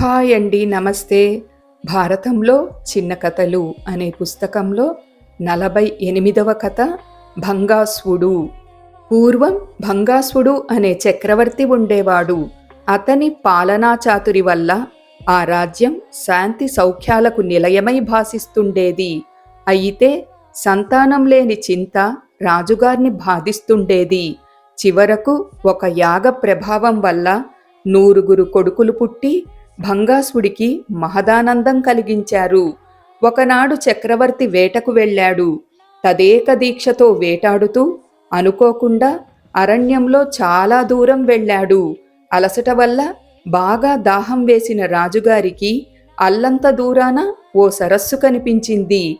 Hi అండి నమస్తే. భారతంలో చిన్న కథలు అనే పుస్తకంలో నలభై ఎనిమిదవ కథ భంగాస్వుడు పూర్వం భంగాస్వుడు అనే చక్రవర్తి ఉండేవాడు. అతని పాలనా చాతురి వల్ల ఆ రాజ్యం శాంతి సౌఖ్యాలకు నిలయమై భాసిస్తుండేది. అయితే సంతానం లేని చింత రాజుగారిని బాధిస్తుండేది. చివరకు ఒక యాగ ప్రభావం వల్ల నూరుగురు కొడుకులు పుట్టి భంగాసుడికి మహదానందం కలిగించారు. ఒకనాడు చక్రవర్తి వేటకు వెళ్ళాడు. తదేక దీక్షతో వేటాడుతూ అనుకోకుండా అరణ్యంలో చాలా దూరం వెళ్ళాడు. అలసట వల్ల బాగా దాహం వేసిన రాజుగారికి అల్లంత దూరాన ఓ సరస్సు కనిపించింది.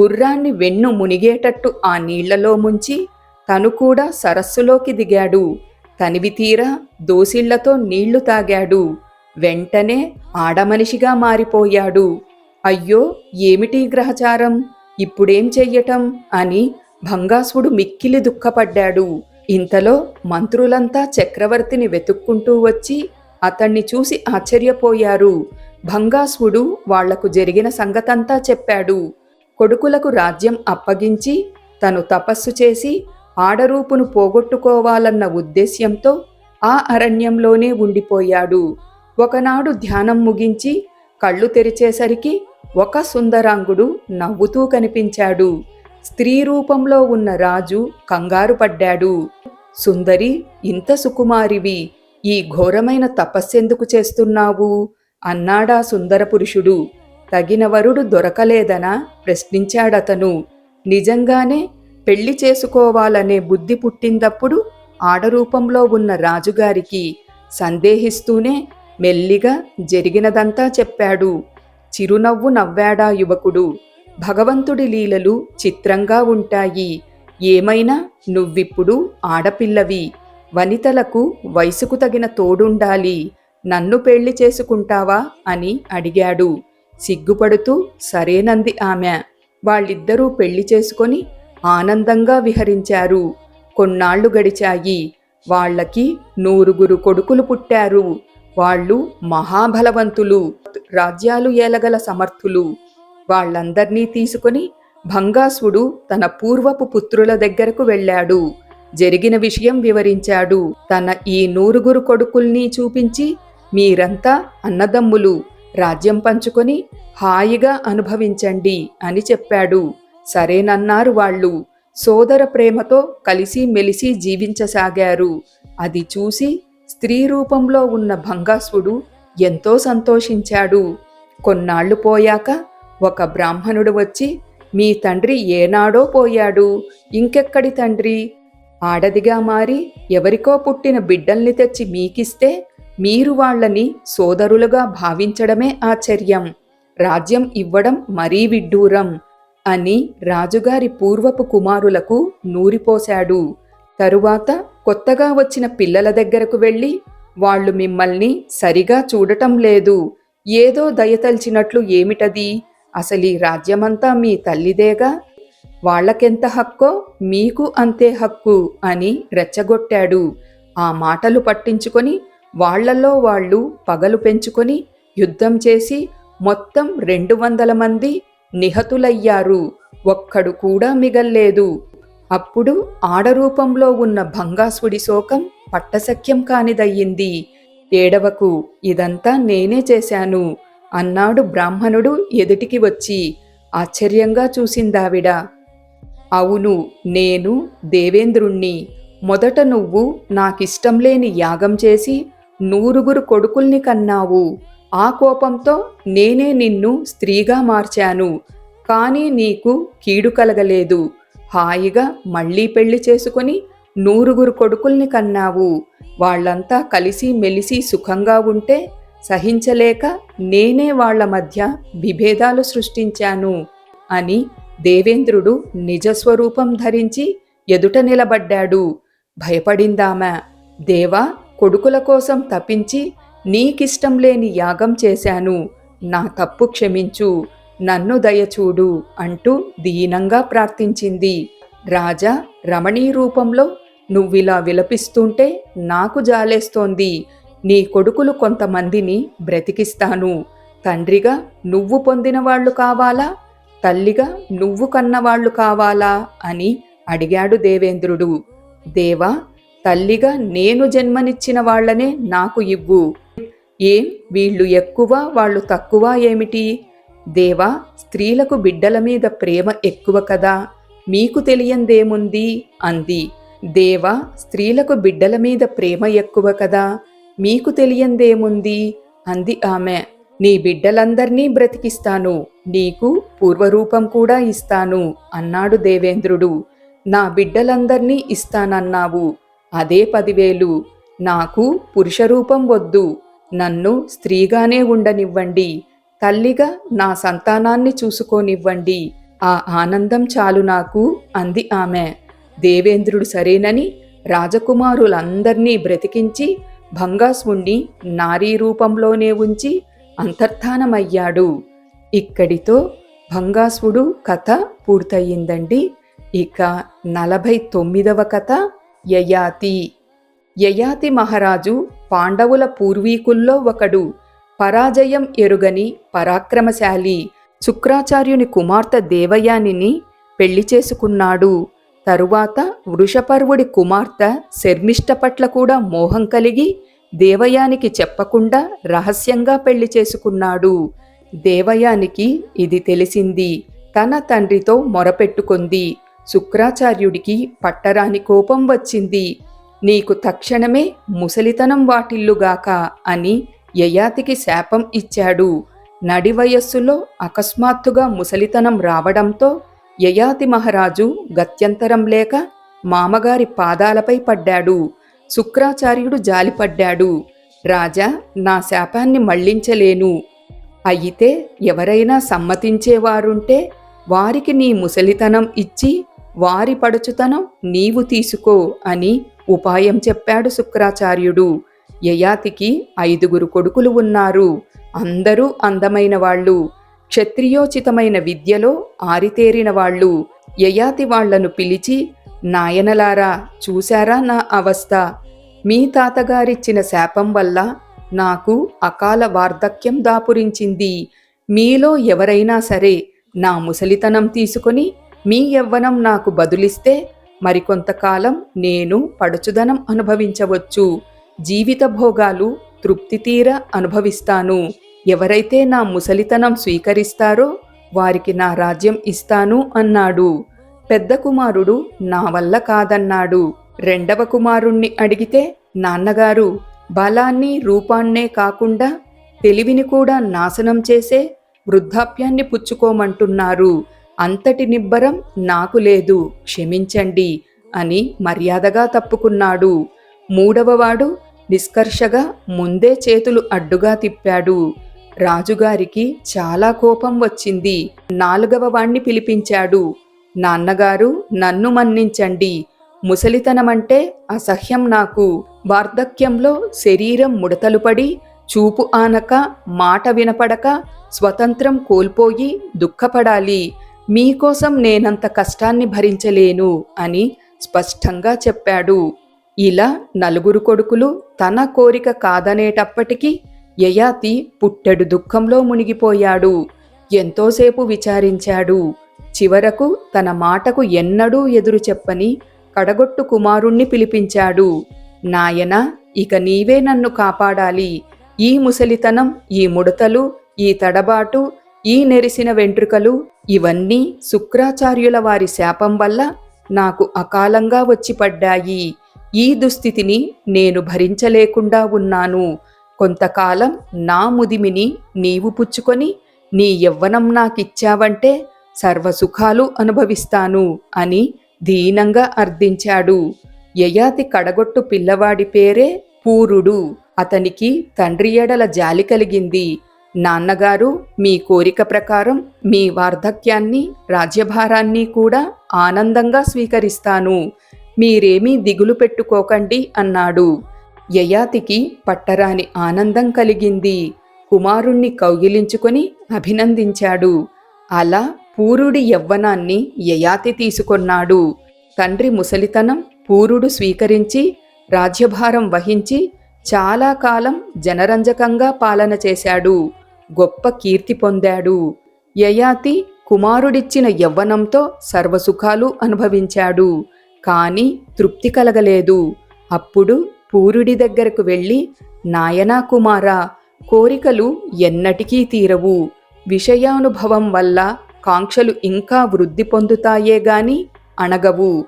గుర్రాన్ని వెన్ను మునిగేటట్టు ఆ నీళ్ళలో ముంచి తను కూడా సరస్సులోకి దిగాడు. తనివి తీరా దోసిళ్ళతో నీళ్ళు తాగాడు. వెంటనే ఆడమనిషిగా మారిపోయాడు. అయ్యో ఏమిటి గ్రహచారం? ఇప్పుడేం చెయ్యటం? అని భంగాసుడు మిక్కిలి దుఃఖపడ్డాడు. ఇంతలో మంత్రులంతా చక్రవర్తిని వెతుక్కుంటూ వచ్చి అతన్ని చూసి ఆశ్చర్యపోయారు. భంగాసుడు వాళ్ళకు జరిగిన సంగతంతా చెప్పాడు. కొడుకులకు రాజ్యం అప్పగించి తను తపస్సు చేసి ఆడరూపును పోగొట్టుకోవాలన్న ఉద్దేశ్యంతో ఆ అరణ్యంలోనే ఉండిపోయాడు. ఒకనాడు ధ్యానం ముగించి కళ్ళు తెరిచేసరికి ఒక సుందరాంగుడు నవ్వుతూ కనిపించాడు. స్త్రీ రూపంలో ఉన్న రాజు కంగారు పడ్డాడు. సుందరి ఇంత సుకుమారివి ఈ ఘోరమైన తపస్సెందుకు చేస్తున్నావు? అన్నాడా సుందర పురుషుడు. తగిన వరుడు దొరకలేదనా? ప్రశ్నించాడతను. నిజంగానే పెళ్ళి చేసుకోవాలనే బుద్ధి పుట్టిందప్పుడు ఆడరూపంలో ఉన్న రాజుగారికి సందేహిస్తూనే మెల్లిగా జరిగినదంతా చెప్పాడు. చిరునవ్వు నవ్వాడా యువకుడు. భగవంతుడి లీలలు చిత్రంగా ఉంటాయి. ఏమైనా నువ్విప్పుడు ఆడపిల్లవి. వనితలకు వయసుకు తగిన తోడుండాలి. నన్ను పెళ్ళి చేసుకుంటావా అని అడిగాడు. సిగ్గుపడుతూ సరేనంది ఆమె. వాళ్ళిద్దరూ పెళ్ళి చేసుకొని ఆనందంగా విహరించారు. కొన్నాళ్ళు గడిచాయి. వాళ్ళకి నూరుగురు కొడుకులు పుట్టారు. వాళ్ళు మహాబలవంతులు రాజ్యాలు ఏలగల సమర్థులు. వాళ్ళందర్నీ తీసుకొని భంగాసుడు తన పూర్వపు పుత్రుల దగ్గరకు వెళ్ళాడు. జరిగిన విషయం వివరించాడు. తన ఈ నూరుగురు కొడుకుల్ని చూపించి మీరంతా అన్నదమ్ములు రాజ్యం పంచుకొని హాయిగా అనుభవించండి అని చెప్పాడు. సరేనన్నారు వాళ్ళు. సోదర ప్రేమతో కలిసి మెలిసి జీవించసాగారు. అది చూసి స్త్రీ రూపంలో ఉన్న భంగాసుడు ఎంతో సంతోషించాడు. కొన్నాళ్ళు పోయాక ఒక బ్రాహ్మణుడు వచ్చి మీ తండ్రి ఏనాడో పోయాడు. ఇంకెక్కడి తండ్రి? ఆడదిగా మారి ఎవరికో పుట్టిన బిడ్డల్ని తెచ్చి మీకిస్తే మీరు వాళ్ళని సోదరులుగా భావించడమే ఆశ్చర్యం. రాజ్యం ఇవ్వడం మరీ విడ్డూరం అని రాజుగారి పూర్వపు కుమారులకు నూరిపోశాడు. తరువాత కొత్తగా వచ్చిన పిల్లల దగ్గరకు వెళ్ళి వాళ్ళు మిమ్మల్ని సరిగా చూడటం లేదు. ఏదో దయతల్చినట్లు ఏమిటది? అసలీ రాజ్యమంతా మీ తల్లిదేగా? వాళ్ళకెంత హక్కో మీకు అంతే హక్కు అని రెచ్చగొట్టాడు. ఆ మాటలు పట్టించుకొని వాళ్ళలో వాళ్ళు పగలు పెంచుకొని యుద్ధం చేసి మొత్తం రెండు వందల మంది నిహతులయ్యారు. ఒక్కడు కూడా మిగల్లేదు. అప్పుడు ఆడరూపంలో ఉన్న భంగాసుడి శోకం పట్టసఖ్యం కానిదయ్యింది. ఏడవకు ఇదంతా నేనే చేశాను అన్నాడు బ్రాహ్మణుడు ఎదుటికి వచ్చి ఆశ్చర్యంగా చూసిందావిడ. అవును నేను దేవేంద్రుణ్ణి. మొదట నువ్వు నాకిష్టం లేని యాగం చేసి నూరుగురు కొడుకుల్ని కన్నావు. ఆ కోపంతో నేనే నిన్ను స్త్రీగా మార్చాను. కానీ నీకు కీడు కలగలేదు. హాయిగా మళ్ళీ పెళ్ళి చేసుకుని నూరుగురు కొడుకుల్ని కన్నావు. వాళ్ళంతా కలిసి మెలిసి సుఖంగా ఉంటే సహించలేక నేనే వాళ్ళ మధ్య విభేదాలు సృష్టించాను అని దేవేంద్రుడు నిజస్వరూపం ధరించి ఎదుట నిలబడ్డాడు. భయపడిందామె దేవా కొడుకుల కోసం తప్పించి నీకిష్టం లేని యాగం చేశాను. నా తప్పు క్షమించు. నన్ను దయచూడు అంటూ దీనంగా ప్రార్థించింది. రాజా రమణీ రూపంలో నువ్విలా విలపిస్తుంటే నాకు జాలేస్తోంది. నీ కొడుకులు కొంతమందిని బ్రతికిస్తాను. తండ్రిగా నువ్వు పొందిన వాళ్ళు కావాలా? తల్లిగా నువ్వు కన్నవాళ్ళు కావాలా? అని అడిగాడు దేవేంద్రుడు. దేవా తల్లిగా నేను జన్మనిచ్చిన వాళ్ళనే నాకు ఇవ్వు. ఏం వీళ్ళు ఎక్కువ వాళ్ళు తక్కువ ఏమిటి? దేవా స్త్రీలకు బిడ్డల మీద ప్రేమ ఎక్కువ కదా మీకు తెలియందేముంది? అంది. దేవా స్త్రీలకు బిడ్డల మీద ప్రేమ ఎక్కువ కదా మీకు తెలియందేముంది? అంది ఆమె. నీ బిడ్డలందర్నీ బ్రతికిస్తాను నీకు పూర్వరూపం కూడా ఇస్తాను అన్నాడు దేవేంద్రుడు. నా బిడ్డలందర్నీ ఇస్తానన్నావు అదే పదివేలు. నాకు పురుషరూపం వద్దు నన్ను స్త్రీగానే ఉండనివ్వండి తల్లిగా నా సంతానాన్ని చూసుకోనివ్వండి. ఆ ఆనందం చాలు నాకు అంది ఆమె. దేవేంద్రుడు సరేనని రాజకుమారులందర్నీ బ్రతికించి భంగాసుణ్ణి నారీ రూపంలోనే ఉంచి అంతర్ధానమయ్యాడు. ఇక్కడితో భంగాసుడు కథ పూర్తయిందండి ఇక నలభై తొమ్మిదవ కథ యయాతి. యయాతి మహారాజు పాండవుల పూర్వీకుల్లో ఒకడు. పరాజయం ఎరుగని పరాక్రమశాలి శుక్రాచార్యుని కుమార్తె దేవయానిని పెళ్ళి చేసుకున్నాడు. తరువాత వృషపర్వుడి కుమార్తె శర్మిష్ట పట్ల కూడా మోహం కలిగి దేవయానికి చెప్పకుండా రహస్యంగా పెళ్ళి చేసుకున్నాడు. దేవయానికి ఇది తెలిసింది. తన తండ్రితో మొరపెట్టుకుంది. శుక్రాచార్యుడికి పట్టరాని కోపం వచ్చింది. నీకు తక్షణమే ముసలితనం వాటిల్లుగాక అని యయాతికి శాపం ఇచ్చాడు. నడి వయస్సులో అకస్మాత్తుగా ముసలితనం రావడంతో యయాతి మహారాజు గత్యంతరం లేక మామగారి పాదాలపై పడ్డాడు. శుక్రాచార్యుడు జాలిపడ్డాడు. రాజా నా శాపాన్ని మళ్ళించలేను. అయితే ఎవరైనా సమ్మతించేవారుంటే వారికి నీ ముసలితనం ఇచ్చి వారి పడుచుతనం నీవు తీసుకో అని ఉపాయం చెప్పాడు శుక్రాచార్యుడు. యయాతికి ఐదుగురు కొడుకులు ఉన్నారు. అందరూ అందమైన వాళ్ళు. క్షత్రియోచితమైన విద్యలో ఆరితేరిన వాళ్ళు. యయాతి వాళ్ళను పిలిచి నాయనలారా చూశారా నా అవస్థ? మీ తాతగారిచ్చిన శాపం వల్ల నాకు అకాల వార్ధక్యం దాపురించింది. మీలో ఎవరైనా సరే నా ముసలితనం తీసుకొని మీ యవ్వనం నాకు బదులిస్తే మరికొంతకాలం నేను పడుచుదనం అనుభవించవచ్చు. జీవిత భోగాలు తృప్తి తీర అనుభవిస్తాను. ఎవరైతే నా ముసలితనం స్వీకరిస్తారో వారికి నా రాజ్యం ఇస్తాను అన్నాడు. పెద్ద కుమారుడు నా వల్ల కాదన్నాడు. రెండవ కుమారుణ్ణి అడిగితే నాన్నగారు బలాన్ని రూపాన్నే కాకుండా తెలివిని కూడా నాశనం చేసే వృద్ధాప్యాన్ని పుచ్చుకోమంటున్నారు. అంతటి నిబ్బరం నాకు లేదు క్షమించండి అని మర్యాదగా తప్పుకున్నాడు. మూడవవాడు నిష్కర్షగా ముందే చేతులు అడ్డుగా తిప్పాడు. రాజుగారికి చాలా కోపం వచ్చింది. నాలుగవ వాణ్ణి పిలిపించాడు. నాన్నగారు నన్ను మన్నించండి. ముసలితనమంటే అసహ్యం నాకు. వార్ధక్యంలో శరీరం ముడతలు పడి చూపు ఆనక మాట వినపడక స్వతంత్రం కోల్పోయి దుఃఖపడాలి. మీకోసం నేనంత కష్టాన్ని భరించలేను అని స్పష్టంగా చెప్పాడు. ఇలా నలుగురు కొడుకులు తన కోరిక కాదనేటప్పటికీ యయాతి పుట్టెడు దుఃఖంలో మునిగిపోయాడు. ఎంతోసేపు విచారించాడు. చివరకు తన మాటకు ఎన్నడూ ఎదురు చెప్పని కడగొట్టు కుమారుణ్ణి పిలిపించాడు. నాయన ఇక నీవే నన్ను కాపాడాలి. ఈ ముసలితనం ఈ ముడతలు ఈ తడబాటు ఈ నెరిసిన వెంట్రుకలు ఇవన్నీ శుక్రాచార్యుల వారి శాపం వల్ల నాకు అకాలంగా వచ్చి పడ్డాయి. ఈ దుస్థితిని నేను భరించలేకుండా ఉన్నాను. కొంతకాలం నా ముదిమిని నీవు పుచ్చుకొని నీ యవ్వనం నాకిచ్చావంటే సర్వసుఖాలు అనుభవిస్తాను అని దీనంగా అర్థించాడు. యయాతి కడగొట్టు పిల్లవాడి పేరే పూరుడు. అతనికి తండ్రి ఎడల జాలి కలిగింది. నాన్నగారు మీ కోరిక ప్రకారం మీ వార్ధక్యాన్ని రాజ్యభారాన్ని కూడా ఆనందంగా స్వీకరిస్తాను. మీరేమీ దిగులు పెట్టుకోకండి అన్నాడు. యయాతికి పట్టరాని ఆనందం కలిగింది. కుమారుణ్ణి కౌగిలించుకొని అభినందించాడు. అలా పూరుడి యవ్వనాన్ని యయాతి తీసుకొన్నాడు. తండ్రి ముసలితనం పూరుడు స్వీకరించి రాజ్యభారం వహించి చాలా కాలం జనరంజకంగా పాలన చేశాడు. గొప్ప కీర్తి పొందాడు. యయాతి కుమారుడిచ్చిన యవ్వనంతో సర్వసుఖాలు అనుభవించాడు. కాని తృప్తి కలగలేదు. అప్పుడు పూరుడి దగ్గరకు వెళ్ళి నాయనా కుమారా కోరికలు ఎన్నటికీ తీరవు. విషయానుభవం వల్ల కాంక్షలు ఇంకా వృద్ధి పొందుతాయే గాని అణగవు.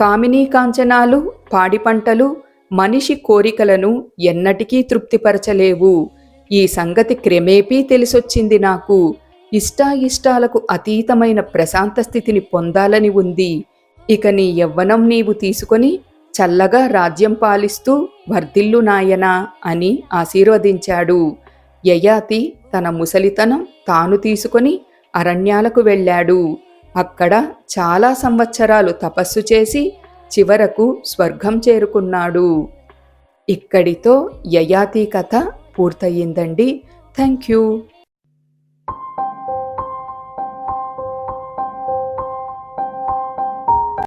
కామినీ కాంచనాలు పాడి పంటలు మనిషి కోరికలను ఎన్నటికీ తృప్తిపరచలేవు. ఈ సంగతి క్రమేపీ తెలిసొచ్చింది నాకు. ఇష్టాయిష్టాలకు అతీతమైన ప్రశాంత స్థితిని పొందాలని ఉంది. ఇక నీ యవ్వనం నీవు తీసుకొని చల్లగా రాజ్యం పాలిస్తూ వర్ధిల్లు నాయనా అని ఆశీర్వదించాడు. యయాతి తన ముసలితనం తాను తీసుకొని అరణ్యాలకు వెళ్ళాడు. అక్కడ చాలా సంవత్సరాలు తపస్సు చేసి చివరకు స్వర్గం చేరుకున్నాడు. ఇక్కడితో యయాతి కథ పూర్తయిందండి. Thank you